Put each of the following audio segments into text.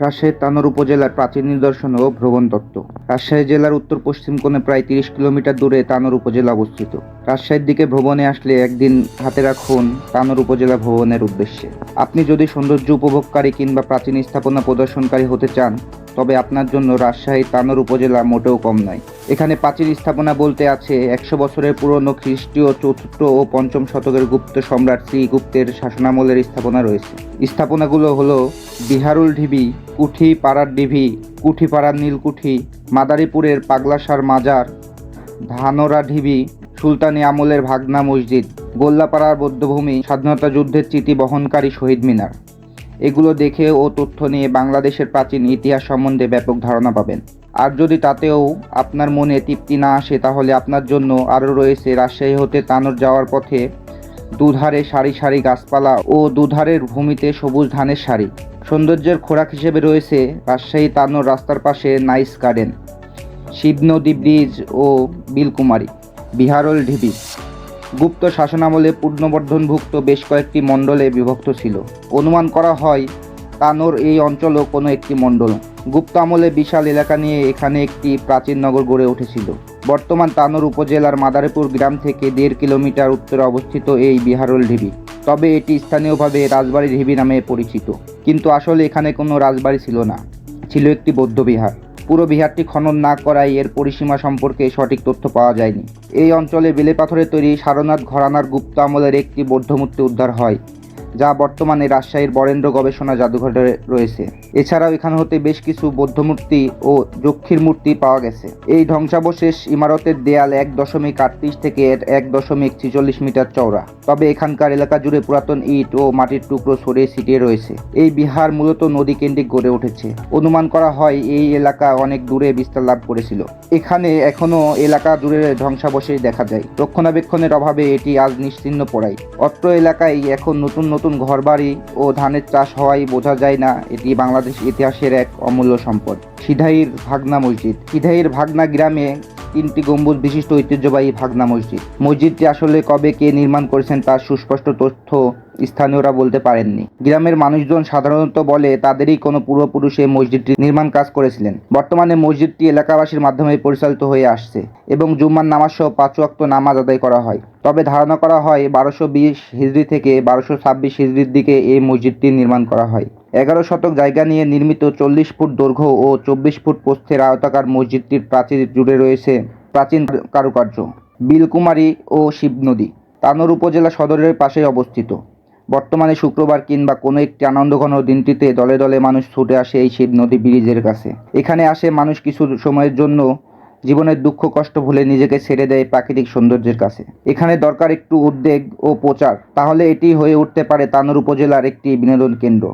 রাজশাহীর তানোর উপজেলার প্রাচীন নিদর্শন ও ভ্রমণ তত্ত্ব। রাজশাহী জেলার উত্তর পশ্চিম কোণে প্রায় তিরিশ কিলোমিটার দূরে তানোর উপজেলা অবস্থিত। রাজশাহীর দিকে ভ্রমণে আসলে একদিন হাতে রাখুন তানোর উপজেলা ভ্রমণের উদ্দেশ্যে। আপনি যদি সৌন্দর্য উপভোগকারী কিংবা প্রাচীন স্থাপনা প্রদর্শনকারী হতে চান তবে আপনার জন্য রাজশাহী তানোর উপজেলা মোটেও কম নয়। এখানে প্রাচীর স্থাপনা বলতে আছে একশো বছরের পুরনো খ্রিস্টীয়, চতুর্থ ও পঞ্চম শতকের গুপ্ত সম্রাট শ্রীগুপ্তের শাসনামলের স্থাপনা রয়েছে। স্থাপনাগুলো হলো বিহারুল ঢিবি কুঠি পাড়ার ডিভি কুঠি পাড়ার নীলকুঠি, মাদারীপুরের পাগলাসার মাজার, ধানরা ঢিবি, সুলতানি আমলের ভাগনা মসজিদ, গোল্লাপাড়ার বৌদ্ধভূমি, স্বাধীনতা যুদ্ধের চিঠি বহনকারী শহীদ মিনার। এগুলো দেখে ও তথ্য নিয়ে বাংলাদেশের প্রাচীন ইতিহাস সম্বন্ধে ব্যাপক ধারণা পাবেন। আর যদি তাতেও আপনার মনে তৃপ্তি না আসে, তাহলে আপনার জন্য আরও রয়েছে রাজশাহী হতে তানোর যাওয়ার পথে দুধারে সারি সারি গাছপালা ও দুধারের ভূমিতে সবুজ ধানের সারি। সৌন্দর্যের খোরাক হিসেবে রয়েছে রাজশাহী তানোর রাস্তার পাশে নাইস গার্ডেন শিব নদী ব্রিজ ও বিলকুমারী, বিহারল ঢিবি। গুপ্ত শাসনামলে পূর্ণবর্ধনভুক্ত বেশ কয়েকটি মণ্ডলে বিভক্ত ছিল। অনুমান করা হয় তানোর এই অঞ্চলও কোনো একটি মণ্ডল। গুপ্ত আমলে বিশাল এলাকা নিয়ে এখানে একটি প্রাচীন নগর গড়ে উঠেছিল। বর্তমান তানোর উপজেলার মাদারীপুর গ্রাম থেকে দেড় কিলোমিটার উত্তরে অবস্থিত এই বিহারল ঢিবি। তবে এটি স্থানীয়ভাবে রাজবাড়ি ঢিবি নামে পরিচিত। কিন্তু আসলে এখানে কোনো রাজবাড়ি ছিল না। ছিল একটি বৌদ্ধবিহার পুরো বিহারটি খনন না করায় এর পরিসীমা সম্পর্কে সঠিক তথ্য পাওয়া যায়নি। এই অঞ্চলে বেলে পাথরের তৈরি সারনাথ ঘরানার গুপ্ত আমলের একটি বৌদ্ধমূর্তি উদ্ধার হয়। যা বর্তমানে রাজশাহীর বরেন্দ্র গবেষণা জাদুঘরে রয়েছে। এছাড়াও এখানে হতে বেশ কিছু বৌদ্ধমূর্তি ও যক্ষীর মূর্তি পাওয়া গেছে। এই ধ্বংসাবশেষ ইমারতের দেয়াল এক দশমিক আটত্রিশ থেকে এক দশমিক ছিচল্লিশ মিটার চওড়া। তবে এখানকার এলাকা জুড়ে পুরাতন ইট ও মাটির টুকরো ছড়িয়ে ছিটিয়ে রয়েছে। এই বিহার মূলত নদী কেন্দ্রিক গড়ে উঠেছে। অনুমান করা হয় এই এলাকা অনেক দূরে বিস্তার লাভ করেছিল। এখানে এখনও এলাকা জুড়ে ধ্বংসাবশেষ দেখা যায়। রক্ষণাবেক্ষণের অভাবে এটি আজ নিশ্চিহ্ন পড়ায়। অত্র এলাকায় এখন নতুন নতুন ঘরবাড়ি ও ধানের চাষ হওয়াই বোঝা যায় না, এটি বাংলাদেশ ইতিহাসের এক অমূল্য সম্পদ। সিধাইর ভাগনা মসজিদ। সিধাইর ভাগনা গ্রামে তিনটি গম্বুজ বিশিষ্ট ঐতিহ্যবাহী ভাগনা মসজিদ। মসজিদটি আসলে কবে কে নির্মাণ করেছেন তার সুস্পষ্ট তথ্য স্থানীয়রা বলতে পারেননি। গ্রামের মানুষজন সাধারণত বলে তাদেরই কোনো পূর্বপুরুষ মসজিদটি নির্মাণ কাজ করেছিলেন। বর্তমানে মসজিদটি এলাকাবাসীর মাধ্যমে পরিচালিত হয়ে আসছে এবং জুম্মার নামাজ সহ পাঁচ ওয়াক্ত নামাজ আদায় করা হয়। তবে ধারণা করা হয়, বারোশো বিশ হিজড়ি থেকে বারোশো ছাব্বিশ হিজড়ির দিকে এই মসজিদটি নির্মাণ করা হয়। এগারো শতক জায়গা নিয়ে নির্মিত চল্লিশ ফুট দৈর্ঘ্য ও চব্বিশ ফুট প্রস্থের আয়তাকার মসজিদটির প্রাচীর জুড়ে রয়েছে প্রাচীন কারুকার্য, বিলকুমারী ও শিব নদী। তানোর উপজেলা সদরের পাশেই অবস্থিত। বর্তমানে শুক্রবার কিংবা কোনো একটি আনন্দঘন দিনটিতে দলে দলে মানুষ ছুটে আসে এই শিব নদী ব্রিজের কাছে। এখানে আসে মানুষ কিছু সময়ের জন্য জীবনের দুঃখ কষ্ট ভুলে নিজেকে ছেড়ে দেয় প্রাকৃতিক সৌন্দর্যের কাছে। এখানে দরকার একটু উদ্বেগ ও প্রচার, তাহলে এটি হয়ে উঠতে পারে তানোর উপজেলার একটি বিনোদন কেন্দ্র।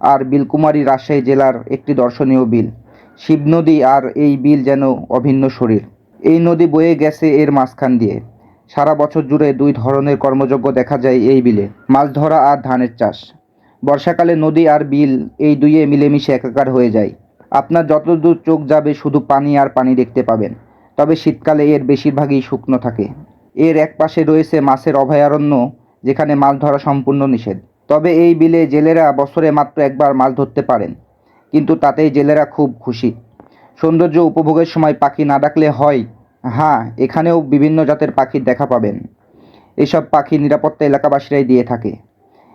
আর বিলকুমারী রাজশাহী জেলার একটি দর্শনীয় বিল। শিব নদী আর এই বিল যেন অভিন্ন শরীর। এই নদী বয়ে গেছে এর মাঝখান দিয়ে। সারা বছর জুড়ে দুই ধরনের কর্মযজ্ঞ দেখা যায় এই বিলে, মাছ ধরা আর ধানের চাষ। বর্ষাকালে নদী আর বিল এই দুইয়ে মিলেমিশে একাকার হয়ে যায়। আপনার যতদূর চোখ যাবে শুধু পানি আর পানি দেখতে পাবেন, তবে শীতকালে এর বেশিরভাগই শুকনো থাকে। এর এক পাশে রয়েছে মাছের অভয়ারণ্য, যেখানে মাছ ধরা সম্পূর্ণ নিষেধ। তবে এই বিলে জেলেরা বছরে মাত্র একবার মাছ ধরতে পারেন। কিন্তু তাতেই জেলেরা খুব খুশি। সৌন্দর্য উপভোগের সময় পাখি না ডাকলে হয়। হ্যাঁ এখানেও বিভিন্ন জাতের পাখির দেখা পাবেন। এসব পাখি নিরাপত্তা এলাকাবাসীরাই দিয়ে থাকে।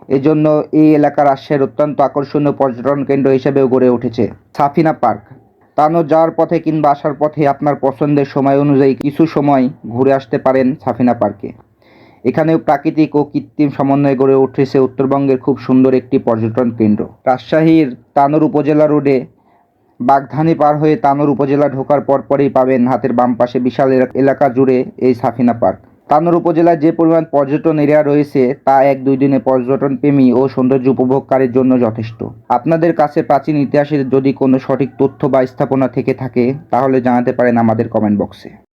এজন্য এই এলাকা রাজশাহীর অত্যন্ত আকর্ষণীয় পর্যটন কেন্দ্র হিসেবেও গড়ে উঠেছে সাফিনা পার্ক। তানো যাওয়ার পথে কিংবা আসার পথে আপনার পছন্দের সময় অনুযায়ী কিছু সময় ঘুরে আসতে পারেন সাফিনা পার্কে। এখানেও প্রাকৃতিক ও কৃত্রিম সমন্বয়ে গড়ে উঠেছে উত্তরবঙ্গের খুব সুন্দর একটি পর্যটন কেন্দ্র। রাজশাহীর তানোর উপজেলা রোডে বাগধানি পার হয়ে তানোর উপজেলা ঢোকার পরপরই পাবেন হাতের বাম পাশে বিশাল এলা- এলাকা জুড়ে এই সাফিনা পার্ক। তানোর উপজেলায় যে পরিমাণ পর্যটন এরিয়া রয়েছে, তা এক দুই দিনে পর্যটন প্রেমী ও সৌন্দর্য উপভোগকারীর জন্য যথেষ্ট। আপনাদের কাছে প্রাচীন ইতিহাসের যদি কোনো সঠিক তথ্য বা স্থাপনা থেকে থাকে, তাহলে জানাতে পারেন আমাদের কমেন্ট বক্সে